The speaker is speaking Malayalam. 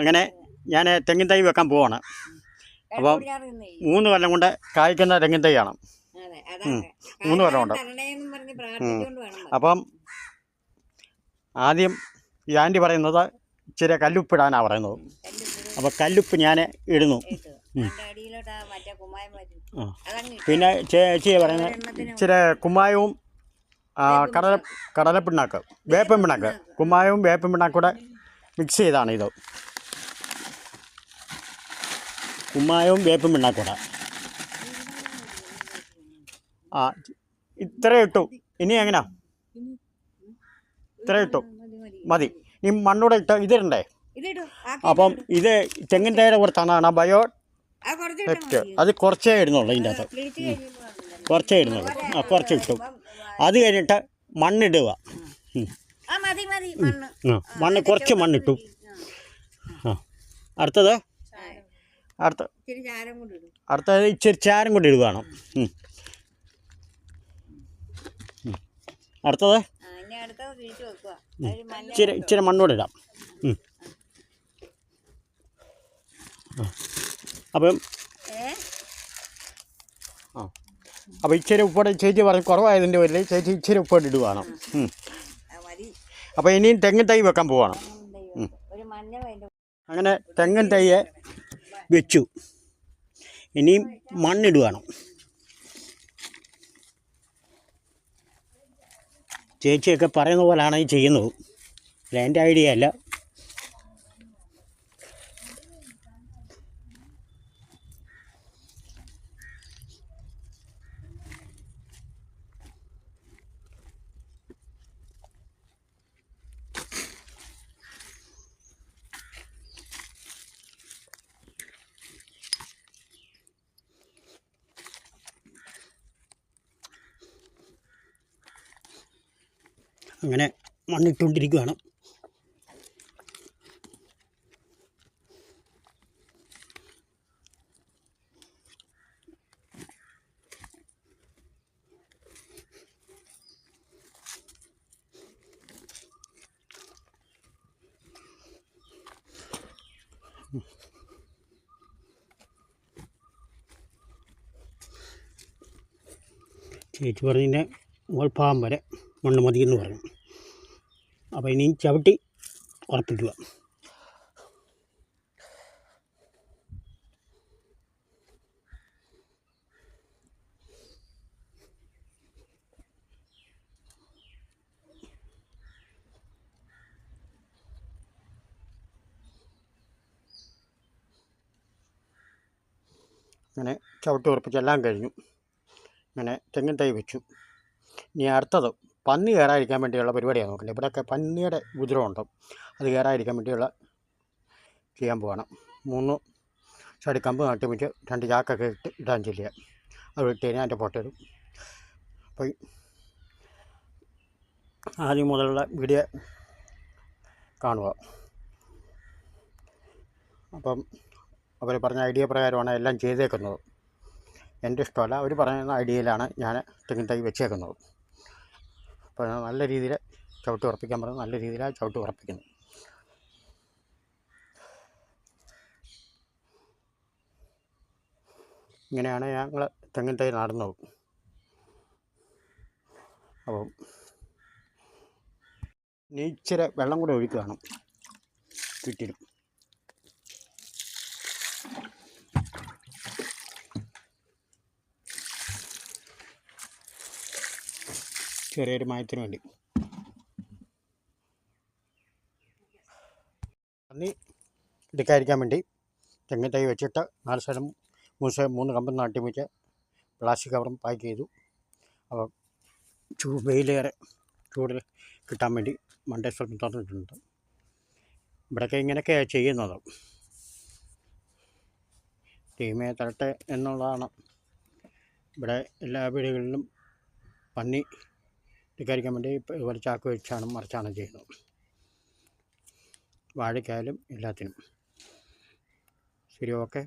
അങ്ങനെ ഞാൻ തെങ്ങിൻ തൈ വെക്കാൻ പോവാണ്. അപ്പോൾ. മൂന്ന് കൊല്ലം കൊണ്ട് കായ്ക്കുന്ന തെങ്ങിൻ തൈയാണ്. മൂന്ന് കൊല്ലം കൊണ്ട്. കാര്യം തരണേന്നും പ്രാർത്ഥിച്ചുകൊണ്ട് വേണം അപ്പം ആദ്യം ഈ ആന്റി പറയുന്നത് ഇച്ചിരി കല്ലുപ്പിടാനാണ് പറയുന്നത്. അപ്പം അപ്പോൾ കല്ലുപ്പ് ഞാൻ ഇടുന്നു. പിന്നെ ചേച്ചി പറയുന്നത് ഇച്ചിരി കുമ്മായവും കടല കടലപ്പിണ്ണാക്ക് വേപ്പൻ പിണ്ണാക്ക്. കുമ്മായവും വേപ്പൻ പിണ്ണാക്കൂടെ കൂടെ മിക്സ് ചെയ്താണ് ഇത്. കുമ്മായവും വേപ്പും പിണ്ണാക്കും ആ ഇത്ര ഇട്ടു. ഇനി എങ്ങനെയാ ഇത്ര ഇട്ടു. മതി, ഇനി മണ്ണൂടെ ഇട്ട് ഇതിടണ്ടേ? അപ്പം ഇത് തെങ്ങിന്റെ പുറത്താണ് ബയോ മതി. അത് കുറച്ചേ ഇടുന്നുള്ളൂ ഇതിന്റെ അകത്ത്. കുറച്ചേ ഇടുന്നുള്ളൂ. ആ കുറച്ച് ഇട്ടു. അത് കഴിഞ്ഞിട്ട് മണ്ണിടുക. മണ്ണ്. കുറച്ച് മണ്ണിട്ടു. ആ. അടുത്തത്. അടുത്ത അടുത്തത് ഇച്ചിരി ചാരം കൂടി ഇടുകയാണ്. അടുത്തത്? ഇച്ചിരി ഇച്ചിരി മണ്ണൂടെ ഇടാം. അപ്പം ആ. അപ്പം അപ്പോൾ ഇച്ചിരി ഉപ്പോടെ ചേച്ചി പറഞ്ഞ് കുറവായതിന്റെ പേരിൽ ചേച്ചി ഇച്ചിരി ഉപ്പോടെ ഇടുകയാണ് അപ്പോൾ ഇനിയും തെങ്ങിൻ തൈ വെക്കാൻ പോവാണ്. അങ്ങനെ തെങ്ങിൻ തൈയെ വെച്ചു. ഇനിയും മണ്ണിടുകയാണ്. ചേച്ചിയൊക്കെ പറയുന്ന പോലെയാണ് ഈ ചെയ്യുന്നത്. അല്ല എന്റെ ഐഡിയ അല്ല. അങ്ങനെ മണ്ണിട്ടുകൊണ്ടിരിക്കുകയാണ് ചേച്ചി പറഞ്ഞതിന്റെ മുകൾഭാഗം വരെ മണ്ണ് മതിയെന്ന് പറഞ്ഞു അപ്പോൾ ഇനിയും ചവിട്ടി ഉറപ്പിക്കുക. അങ്ങനെ ചവിട്ടി ഉറപ്പിച്ചെല്ലാം കഴിഞ്ഞു. അങ്ങനെ തെങ്ങിൻ തൈ വെച്ചു. ഇനി അടുത്തത് പന്നി കയറാതിരിക്കാൻ വേണ്ടിയുള്ള പരിപാടിയാണ് നോക്കണ്ടേ ഇവിടെയൊക്കെ പന്നിയുടെ ഉപദ്രവമുണ്ട് അത് കയറാതിരിക്കാൻ വേണ്ടിയുള്ള ചെയ്യാൻ പോവാണ്. മൂന്ന് സൈഡ് കമ്പ് നട്ടി വെച്ച് രണ്ട് ചാക്കൊക്കെ ഇട്ട് ഇടാൻ ചെല്ലുക. അത് ഇട്ട് കഴിഞ്ഞാൽ അതിന്റെ പൊട്ടയിടും അപ്പോൾ ഈ ആദ്യം മുതലുള്ള വീഡിയോ കാണുക. അപ്പം അവർ പറഞ്ഞ ഐഡിയ പ്രകാരമാണ് എല്ലാം ചെയ്തേക്കുന്നത്. എന്റെ ഇഷ്ടമല്ല. അവർ പറയുന്ന ഐഡിയയിലാണ് ഞാൻ തെങ്ങിൻ തൈ വെച്ചേക്കുന്നത്. അപ്പോൾ നല്ല രീതിയിൽ ചവിട്ടി ഉറപ്പിക്കാൻ പറഞ്ഞു. നല്ല രീതിയിലാണ് ചവിട്ടി ഉറപ്പിക്കുന്നത്. ഇങ്ങനെയാണ് ഞങ്ങൾ തെങ്ങിൻ തൈ നടന്നത്. അപ്പം ഇനി ഇച്ചിരി വെള്ളം കൂടെ ഒഴിക്കുകയാണ് ചുറ്റിലും ചെറിയൊരു മായത്തിന് വേണ്ടി. പന്നി എടുക്കാതിരിക്കാൻ വേണ്ടി. തെങ്ങിൻ വെച്ചിട്ട് നാല് സ്ഥലം മൂന്ന് സ്ഥലം മൂന്ന് കമ്പം നാട്ടി വെച്ച് പ്ലാസ്റ്റിക് കവറും പാക്ക് ചെയ്തു. അപ്പോൾ ചൂ വെയിലേറെ ചൂട് കിട്ടാൻ വേണ്ടി മണ്ടേ സ്ഥലം തുറന്നിട്ടുണ്ട്. ഇവിടെയൊക്കെ ഇങ്ങനെയൊക്കെയാണ് ചെയ്യുന്നത്. ടീമേ തരട്ടെ എന്നുള്ളതാണ്. ഇവിടെ എല്ലാ വീടുകളിലും പന്നി എടുക്കാതിരിക്കാൻ വേണ്ടി ഇതുപോലെ ചാക്ക് വെച്ചാണ് മറിച്ചാണ് ചെയ്യുന്നത്. വാഴയ്ക്കായാലും എല്ലാത്തിനും. ശരി ഓക്കെ.